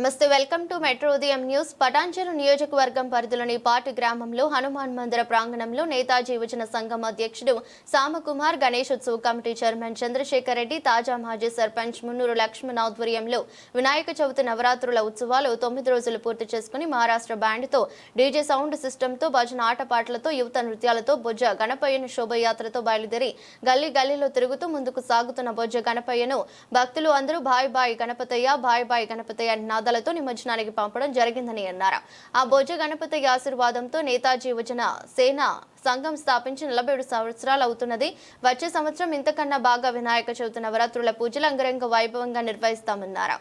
నమస్తే welcome to metro ఉదయం news. పటాంజలు నియోజకవర్గం పరిధిలోని పాటు గ్రామంలో హనుమాన్ మందిర ప్రాంగణంలో నేతాజీ యువజన సంఘం అధ్యక్షుడు సామకుమార్ గణేష్ కమిటీ చైర్మన్ చంద్రశేఖర్ రెడ్డి తాజా మాజీ సర్పంచ్ మున్నూరు లక్ష్మణ్ ఆధ్వర్యంలో వినాయక చవితి నవరాత్రుల ఉత్సవాలు తొమ్మిది రోజులు పూర్తి చేసుకుని మహారాష్ట్ర బ్యాండ్తో డీజే సౌండ్ సిస్టంతో భజన ఆటపాటలతో యువత నృత్యాలతో బొజ్జ గణపయ్యను శోభయాత్రతో బయలుదేరి గల్లీ గల్లీలో తిరుగుతూ ముందుకు సాగుతున్న బొజ్జ గణపయ్యను భక్తులు అందరూ బాయ్ బాయ్ గణపతయ్య బాయ్ బాయ్ గణపతయ్య నాదాలతో నిమజ్జనానికి పంపడం జరిగిందని అన్నారు ఆ భోజ గణపతి ఆశీర్వాదంతో నేతాజీ యువజన సేన సంఘం స్థాపించి నలభై ఏడు సంవత్సరాలు అవుతున్నది వచ్చే సంవత్సరం ఇంతకన్నా బాగా వినాయక చవితి నవరాత్రుల పూజలు అంగరంగ వైభవంగా నిర్వహిస్తామన్నారు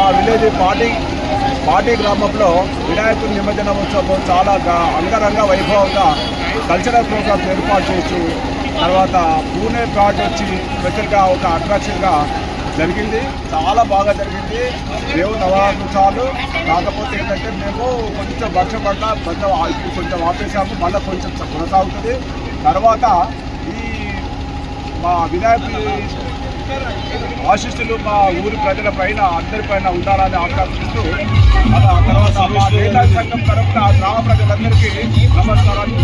మా విలేజ్ పార్టీ పార్టీ గ్రామంలో వినాయకుడి నిమజ్జన ఉత్సవం చాలా అంగరంగ వైభవంగా కల్చరల్ ప్రోగ్రామ్స్ ఏర్పాటు చేసి తర్వాత పూణే ఘాట్ వచ్చి స్పెషల్గా ఒక అట్రాక్షన్గా జరిగింది. చాలా బాగా జరిగింది. దేవుడు నవరాత్రులు కాకపోతే ఏంటంటే మేము కొంచెం వర్షం పడ్డ కొంచెం కొంచెం ఆపేసాము మళ్ళీ కొంచెం కొనసాగుతుంది. తర్వాత ఈ మా వినాయకుడి ఆశిస్తులు మా ఊరి ప్రజల పైన అందరి పైన ఉండాలని ఆకాంక్షిస్తూ ఆ తర్వాత మా నేతా సంఘం తరఫున గ్రామ ప్రజలందరికీ నమస్కారాలు.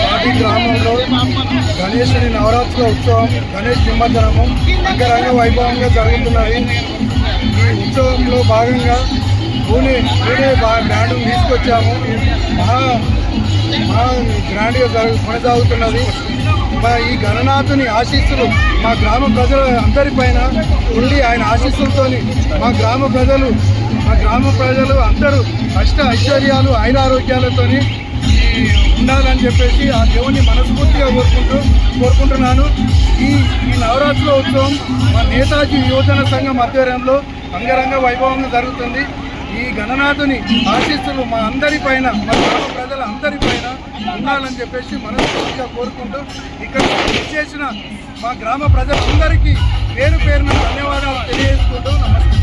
పాటి గ్రామంలో గణేశుని నవరాత్రుల ఉత్సవం గణేష్ నిమజ్జనము అంగరంగ వైభవంగా జరుగుతున్నది ఈ ఉత్సవంలో భాగంగా పూణే పూణే బ్యాండ్ తీసుకొచ్చాము. మహా గ్రాండ్గా జరుగు కొనసాగుతున్నది. మా ఈ గణనాథుని ఆశీస్సులు మా గ్రామ ప్రజల అందరిపైన ఉండి ఆయన ఆశీస్సులతో మా గ్రామ ప్రజలు మా గ్రామ ప్రజలు అందరూ అష్ట ఐశ్వర్యాలు ఐరారోగ్యాలతోని ఉండాలని చెప్పేసి ఆ దేవుని మనస్ఫూర్తిగా కోరుకుంటూ కోరుకుంటున్నాను. ఈ ఈ నవరాత్రుల ఉత్సవం మా నేతాజీ యువజన సంఘం ఆధ్వర్యంలో అంగరంగ వైభవంగా జరుగుతుంది. ఈ గణనాథుని ఆశీస్సులు మా అందరి పైన మా గ్రామ ప్రజల అందరి పైన ఉండాలని చెప్పేసి మనస్ఫూర్తిగా కోరుకుంటూ ఇక్కడ చేసిన మా గ్రామ ప్రజలందరికీ పేరు పేరున ధన్యవాదాలు తెలియజేసుకుంటూ నమస్కారం